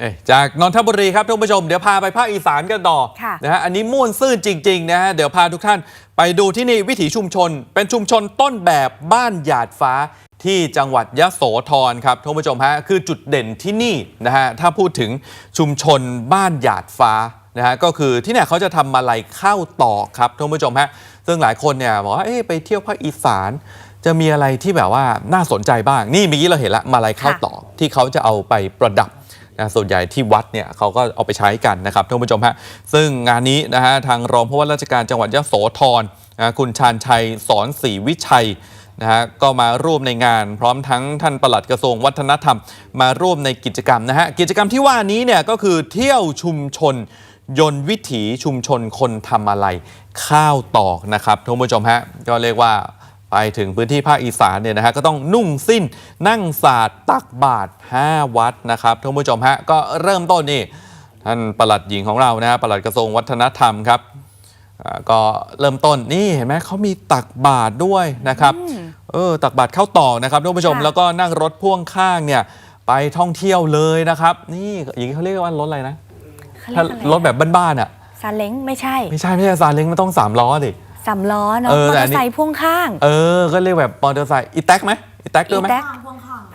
เอ้ยจากนนทบุรีครับท่านผู้ชมเดี๋ยวพาไปภาคอีสานกันต่อค่ะนะฮะอันนี้ม่วนซื่นจริงๆนะฮะเดี๋ยวพาทุกท่านไปดูที่นี่วิถีชุมชน เป็นชุมชนต้นแบบบ้านหยาดฟ้าที่จังหวัดยะโสธรครับท่านผู้ชมฮะคือจุดเด่นที่นี่นะฮะถ้าพูดถึงชุมชนบ้านหยาดฟ้านะฮะก็คือที่เนี่ยเขาจะทำมาลัยข้าวตอกครับท่านผู้ชมฮะซึ่งหลายคนเนี่ยบอกว่าเอ๊ะไปเที่ยวภาคอีสานจะมีอะไรที่แบบว่าน่าสนใจบ้าง นี่เมื่อกี้เราเห็นละมาลัยข้าวตอกที่เขาจะเอาไปประดับ นะส่วนใหญ่ที่วัดเนี่ยเขาก็เอาไปใช้กันนะครับท่านผู้ชมฮะซึ่งงานนี้นะฮะทางรองผู้ว่าราชการจังหวัดยโสธรนะคุณชาญชัยสอนศรีวิชัยนะฮะก็มาร่วมในงาน พร้อมทั้งท่านปลัดกระทรวงวัฒนธรรม มาร่วมในกิจกรรมนะฮะกิจกรรมที่ว่านี้เนี่ยก็คือเที่ยวชุมชน ยนต์วิถีชุมชนคนทำอะไรข้าวตอกนะครับท่านผู้ชมฮะก็เรียกว่า ไปถึงพื้นที่ภาคอีสานเนี่ยนะฮะก็ต้องนุ่งสิ้นนั่งศาสตร์ตักบาตร5วัดนะครับท่านผู้ชมฮะก็เริ่มต้นนี่ท่านปลัดหญิงของเรานะฮะปลัดกระทรวงวัฒนธรรมครับอ่าก็เริ่มต้นนี่เห็นไหมเขามีตักบาตรด้วยนะครับเออตักบาตรเข้าต่อกนะครับท่านผู้ชมค่ะ แล้วก็นั่งรถพ่วงข้างเนี่ยไปท่องเที่ยวเลยนะครับ นี่อย่างนี้เขาเรียกว่ารถอะไรนะเขาถ้าเรียกอะไรรถแบบบ้านๆอะ ซาเล้งไม่ใช่ ไม่ใช่ ไม่ใช่ซาเล้งมันต้องสามล้อดิ สามล้อเนาะเออมอแต่เตอัอนร์นี้ไซค์พ่วงข้างเออ ก็เรียกแบบมอเตอร์ไซค์อีแท็กไหมอีแท็กด้วยไหม แท็ก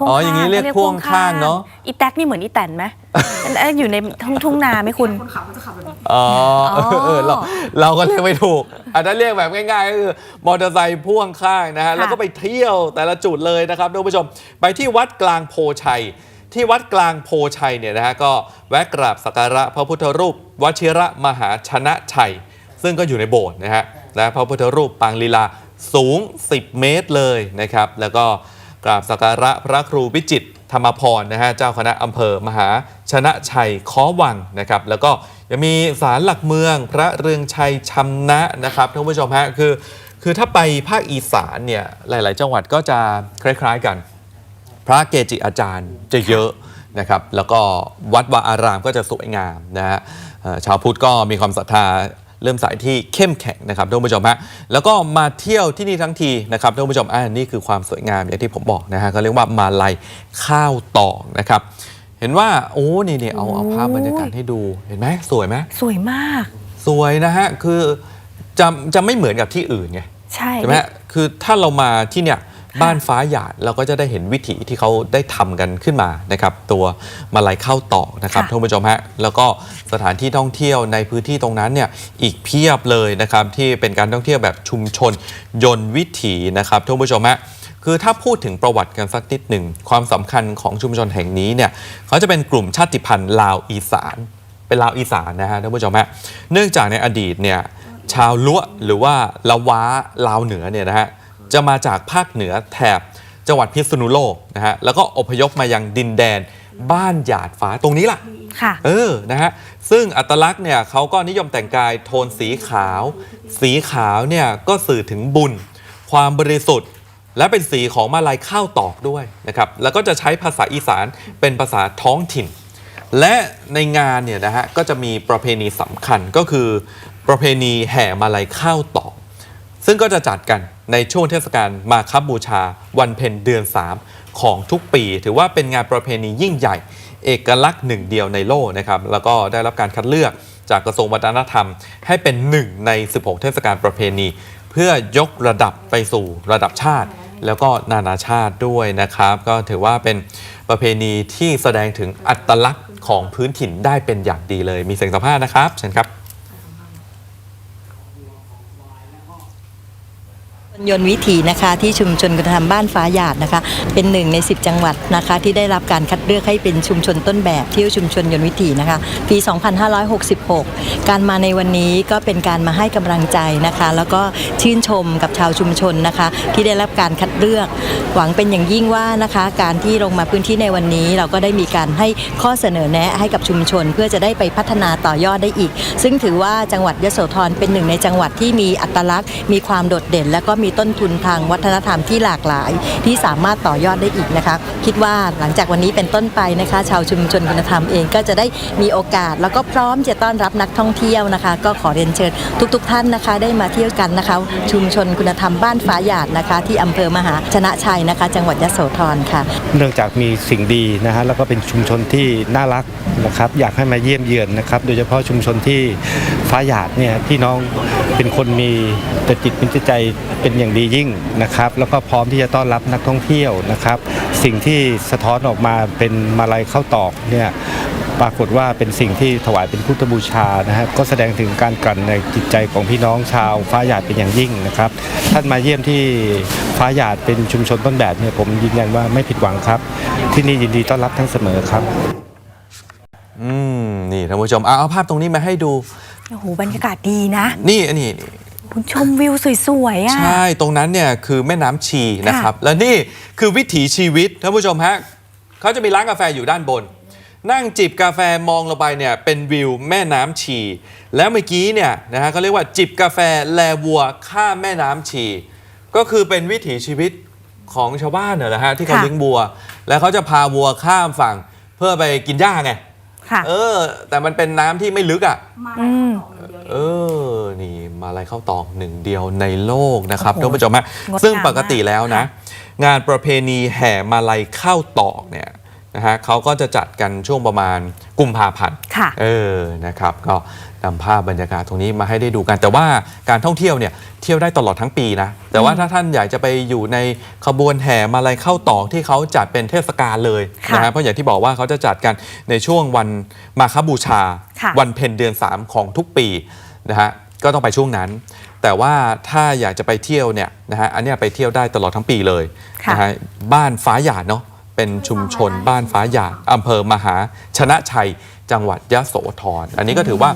อ๋ออย่างนี้เรียกพ่วงข้างเนอะ อีแท็กนี่เหมือนอีแตนไหมเอ้ยอยู่ในทุ่งทุ่งนาไหมคุณอ๋อเออเออเราอ๋อเราก็เรียกไม่ถูกอันนั้นเรียกแบบง่ายๆก็คือมอเตอร์ไซค์พ่วงข้างนะฮะค่ะแล้วก็ไปเที่ยวแต่ละจุดเลยนะครับท่านผู้ชม ไปที่วัดกลางโพชัย ที่วัดกลางโพชัยเนี่ยนะฮะก็แวะกราบสักการะพระพุทธรูปวชิระมหาชนะชัย ซึ่งก็อยู่ในโบสถ์นะฮะ และพระพุทธรูปปางลีลาสูง 10 เมตรเลยนะครับ แล้วก็กราบสักการะพระครูวิจิตธรรมพรนะฮะเจ้าคณะอำเภอมหาชนะชัยค้อวังนะครับ แล้วก็ยังมีศาลหลักเมืองพระเรืองชัยชำนะนะครับท่านผู้ชมฮะคือคือถ้าไปภาคอีสานเนี่ยหลาย ๆ จังหวัดก็จะคล้าย ๆกัน พระเกจิอาจารย์จะเยอะนะครับ แล้วก็วัดวาอารามก็จะสวยงามนะฮะชาวพุทธก็มีความศรัทธา เริ่มสายที่เข้มแข็งนะครับท่านผู้ชมฮะแล้วก็มาเที่ยวที่นี่ทั้งทีนะครับท่านผู้ชมอ่านี่คือความสวยงามอย่างที่ผมบอกนะฮะเขาเรียกว่ามาลัยข้าวตอกนะครับเห็นว่าโอ้นี่นี่เอาเอาภาพบรรยากาศให้ดูเห็นไหมสวยไหมสวยมาก สวยนะฮะคือจะจะไม่เหมือนกับที่อื่นไงใช่ใช่ไหมฮะคือถ้าเรามาที่เนี่ย บ้านฟ้าหยาดเราก็จะได้เห็นวิถีที่เขาได้ทำกันขึ้นมานะครับตัวมาลายข้าวตอกนะครับค่ะท่านผู้ชมฮะแล้วก็สถานที่ท่องเที่ยวในพื้นที่ตรงนั้นเนี่ยอีกเพียบเลยนะครับที่เป็นการท่องเที่ยวแบบชุมชนยนต์วิถีนะครับท่านผู้ชมฮะคือถ้าพูดถึงประวัติกันสักนิดหนึ่งความสำคัญของชุมชนแห่งนี้เนี่ยเขาจะเป็นกลุ่มชาติพันธุ์ลาวอีสาน เป็นลาวอีสานนะฮะท่านผู้ชมฮะเนื่องจากในอดีตเนี่ยชาวล้วหรือว่าละว้าลาวเหนือเนี่ยนะฮะ จะมาจากภาคเหนือแถบจังหวัดพิษณุโลกนะฮะแล้วก็อพยพมายังดินแดนบ้านหยาดฟ้าตรงนี้ล่ะ ค่ะ เออ นะฮะ ซึ่งอัตลักษณ์เนี่ยเขาก็นิยมแต่งกายโทนสีขาว สีขาวเนี่ยก็สื่อถึงบุญ ความบริสุทธิ์ และเป็นสีของมาลายข้าวตอกด้วยนะครับ แล้วก็จะใช้ภาษาอีสานเป็นภาษาท้องถิ่น และในงานเนี่ยนะฮะก็จะมีประเพณีสำคัญก็คือประเพณีแห่มาลายข้าวตอก ซึ่งก็จะจัดกันในช่วงเทศกาลมาคับบูชาวันเพ็ญเดือน 3 ของทุกปี ถือว่าเป็นงานประเพณียิ่งใหญ่ เอกลักษณ์หนึ่งเดียวในโลกนะครับแล้วก็ได้รับการคัดเลือกจากกระทรวงวัฒนธรรม ให้เป็นหนึ่งใน 16 เทศกาลประเพณี เพื่อยกระดับไปสู่ระดับชาติ แล้วก็นานาชาติด้วยนะครับ ก็ถือว่าเป็นประเพณีที่แสดงถึงอัตลักษณ์ของพื้นถิ่นได้เป็นอย่างดีเลย มีเสียงสัมภาษณ์นะครับเชิญครับ ยนต์วิถีนะคะที่ชุมชนคุณธรรมบ้านฟ้าหยาดนะคะ เป็นหนึ่งใน 10 จังหวัดนะคะที่ได้รับการคัดเลือกให้เป็นชุมชนต้นแบบเที่ยวชุมชนยนต์วิถีนะคะ ปี 2566 การมาในวันนี้ก็เป็นการมาให้กำลังใจนะคะ แล้วก็ชื่นชมกับชาวชุมชนนะคะ ที่ได้รับการคัดเลือก หวังเป็นอย่างยิ่งว่านะคะ การที่ลงมาพื้นที่ในวันนี้ เราก็ได้มีการให้ข้อเสนอแนะให้กับชุมชน เพื่อจะได้ไปพัฒนาต่อยอดได้อีก ซึ่งถือว่าจังหวัดยโสธรเป็นหนึ่งในจังหวัดที่มีอัตลักษณ์ มีความโดดเด่น และก็มีต้นทุนทางวัฒนธรรมที่หลากหลาย ที่สามารถต่อยอดได้อีกนะคะ คิดว่าหลังจากวันนี้เป็นต้นไปนะคะ ชาวชุมชนคุณธรรมเองก็จะได้มีโอกาส แล้วก็พร้อมจะต้อนรับนักท่องเที่ยวนะคะ ก็ขอเรียนเชิญทุกๆทท่านนะคะ ได้มาเที่ยวกันนะคะ ชุมชนคุณธรรมบ้านฟ้าหยาดนะคะ ที่อำเภอมหาชนะชัยนะคะ จังหวัดยโสธรค่ะ เนื่องจากมีสิ่งดีนะฮะแล้วก็เป็นชุมชนที่น่ารักนะครับ อยากให้มาเยี่ยมเยือนนะครับ โดยเฉพาะชุมชนที่ฟ้าหยาดเนี่ยพี่น้อง เป็นคนมีแต่จิตเป็นใจเป็นอย่างดียิ่งนะครับ แล้วก็พร้อมที่จะต้อนรับนักท่องเที่ยวนะครับ สิ่งที่สะท้อนออกมาเป็นมาลัยเข้าตอกเนี่ยปรากฏว่าเป็นสิ่งที่ถวายเป็นพุทธบูชานะฮะก็แสดงถึงการกลั่นในจิตใจของพี่น้องชาวฟ้าหยาดเป็นอย่างยิ่งนะครับ ท่านมาเยี่ยมที่ฟ้าหยาดเป็นชุมชนต้นแบบเนี่ยผมยืนยันว่าไม่ผิดหวังครับ ที่นี่ยินดีต้อนรับทั้งเสมอครับ อืม นี่ท่านผู้ชมเอาเอาภาพตรงนี้มาให้ดู โอ้โหบรรยากาศดีนะ นี่อันนี้นี่คุณชมวิวสวยๆอะ ใช่ ตรงนั้นเนี่ยคือแม่น้ำชีนะครับ และนี่คือวิถีชีวิตท่านผู้ชมฮะเขาจะมีร้านกาแฟอยู่ด้านบน นั่งจิบกาแฟมองลงไปเนี่ยเป็นวิวแม่น้ำชี แล้วเมื่อกี้เนี่ยนะฮะเขาเรียกว่าจิบกาแฟแลวัวข้ามแม่น้ำชี ก็คือเป็นวิถีชีวิตของชาวบ้านนะฮะที่เขาค่ะ เลี้ยงวัว แล้วเขาจะพาวัวข้ามฝั่งเพื่อไปกินหญ้าไง ค่ะเออ แต่มันเป็นน้ำที่ไม่ลึกอะอืมเออนี่มาลายข้าวตอกหนึ่งเดียวในโลกนะครับโอ้โหท่านผู้ชมฮะงดงามซึ่งปกติแล้วนะมากงานประเพณีแห่มาลัยข้าวตอกเนี่ย นะฮะเขาก็จะจัดกันช่วงประมาณกุมภาพันธ์ค่ะ เออนะครับก็นำภาพบรรยากาศตรงนี้มาให้ได้ดูกัน แต่ว่าการท่องเที่ยวเนี่ยเที่ยวได้ตลอดทั้งปีนะ แต่ว่าถ้าท่านอยากจะไปอยู่ในขบวนแห่มาลัยเข้าตอกที่เขาจัดเป็นเทศกาลเลยค่ะนะฮะเพราะอย่างที่บอกว่าเขาจะจัดกันในช่วงวันมาคบูชา ค่ะ วันเพ็ญเดือน 3 ของทุกปีนะฮะก็ต้องไปช่วงนั้น แต่ว่าถ้าอยากจะไปเที่ยวเนี่ยนะฮะอันเนี้ยไปเที่ยวได้ตลอดทั้งปีเลยค่ะ นะฮะบ้านฟ้าหยาดเนาะ เป็นชุมชนบ้านฟ้าหยาดอำเภอมหาชนะชัย จังหวัดยะโสธรอันนี้ก็ถือว่า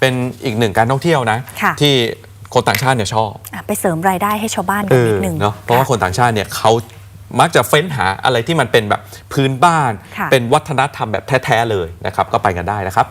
เป็นอีกหนึ่งการท่องเที่ยวนะ ค่ะ ที่คนต่างชาติเนี่ยชอบอะไปเสริมรายได้ให้ชาวบ้านเอกันอนิดนึง เนาะเพราะว่าคนต่างชาติเนี่ยเขามักจะเฟ้นหาอะไรที่มันเป็นแบบพื้นบ้าน ค่ะ เป็นวัฒนธรรมแบบแท้ ๆ เลยนะครับ ก็ไปกันได้นะครับ